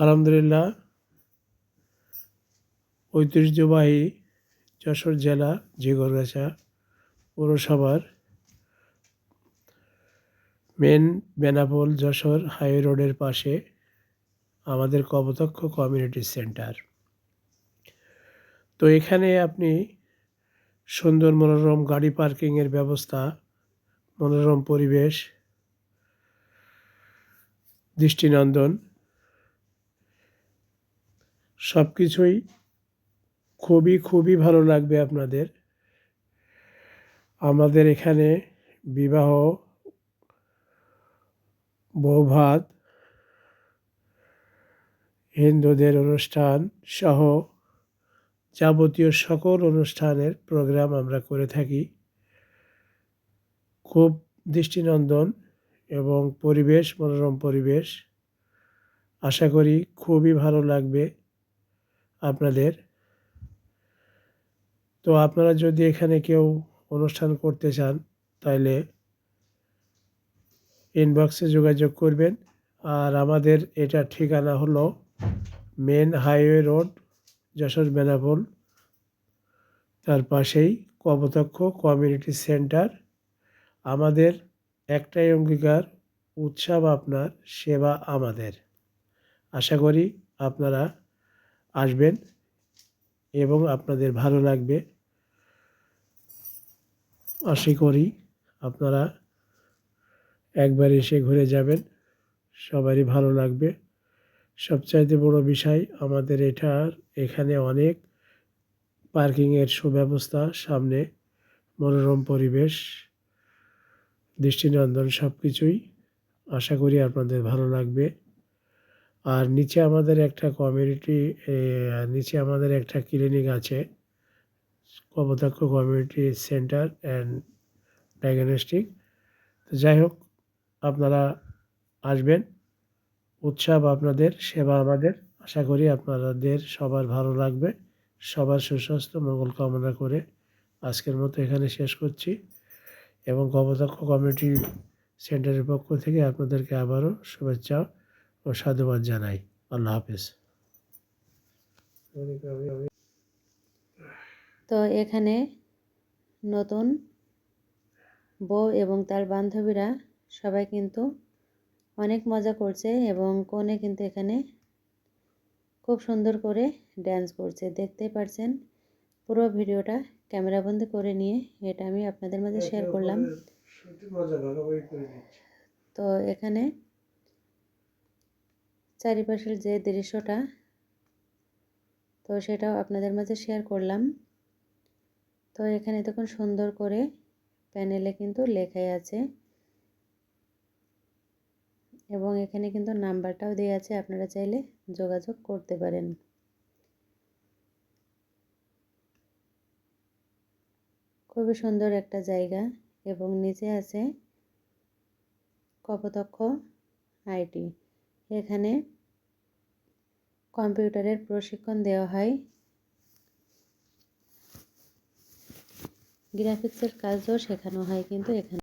আলহামদুলিল্লাহ। ঐতিহ্যবাহী যশোর জেলা, জিগরগাছা পৌরসভার মেন বেনাপোল যশোর হাইওয়ে রোডের পাশে আমাদের কপোতক্ষ কমিউনিটি সেন্টার। তো এখানে আপনি সুন্দর মনোরম গাড়ি পার্কিংয়ের ব্যবস্থা, মনোরম পরিবেশ, দৃষ্টিনন্দন সব কিছুই খুবই খুবই ভালো লাগবে আপনাদের। আমাদের এখানে বিবাহ বৌভাত হিন্দুদের অনুষ্ঠান সহ যাবতীয় সকল অনুষ্ঠানের প্রোগ্রাম আমরা করে থাকি। খুব দৃষ্টিনন্দন এবং পরিবেশ, মনোরম পরিবেশ। আশা করি খুবই ভালো লাগবে। আপনাদের। তো আপনারা যদি এখানে কেউ অনুষ্ঠান করতে চান তাহলে ইনবক্সে যোগাযোগ করবেন। আর আমাদের এটা ঠিকানা হলো main highway road Jessore Benapole. তার পাশেই কপোতক্ষ কমিউনিটি সেন্টার আমাদের একটাই অঙ্গীকার, উৎসব আপনার, সেবা আমাদের। আশা করি আপনারা আসবেন এবং আপনাদের ভালো লাগবে। আশা করি আপনারা একবার এসে ঘুরে যাবেন। সবারই ভালো লাগবে। সবচাইতে বড় বিষয় আমাদের এটার এখানে অনেক পার্কিংয়ের সুব্যবস্থা, সামনে মনোরম পরিবেশ, দৃষ্টিনন্দন সব কিছুই আশা করি আপনাদের ভালো লাগবে। আর নিচে আমাদের একটা কমিউনিটি নিচে আমাদের একটা ক্লিনিক আছে, Kapotaksha community centre and diagnostic তো যাই হোক, আপনারা আসবেন, উৎসব আপনাদের, সেবা আমাদের। আশা করি আপনাদের সবার ভালো লাগবে, সবার সুস্বাস্থ্য, মঙ্গল কামনা করে আজকের মতো এখানে শেষ করছি। এবং কপোতাক্ষ কমিউনিটি সেন্টারের পক্ষ থেকে আপনাদেরকে আবারও শুভেচ্ছা। ও সাধুবাদ জানাই। আল্লাহ হাফেজ। তো এখানে নতুন বউ এবং তার বান্ধবীরা সবাই কিন্তু অনেক মজা করছে এবং কনে কিন্তু এখানে খুব সুন্দর করে ড্যান্স করছে। দেখতেই পারছেন পুরো ভিডিওটা ক্যামেরাবন্দি করে নিয়ে এটা আমি আপনাদের মাঝে শেয়ার করলাম। তো এখানে চারিপাশের যে দৃশ্যটা, তো সেটাও আপনাদের মাঝে শেয়ার করলাম। তো এখানে দেখুন সুন্দর করে প্যানেলে কিন্তু লেখাই আছে। এবং এখানে কিন্তু নাম্বারটাও দেওয়া আছে, আপনারা চাইলে যোগাযোগ করতে পারেন। খুবই সুন্দর একটা জায়গা এবং নিচে আছে কপোতক্ষ আইটি। এখানে কম্পিউটারের প্রশিক্ষণ দেওয়া হয়। গ্রাফিক্সের কাজও শেখানো হয় কিন্তু এখানে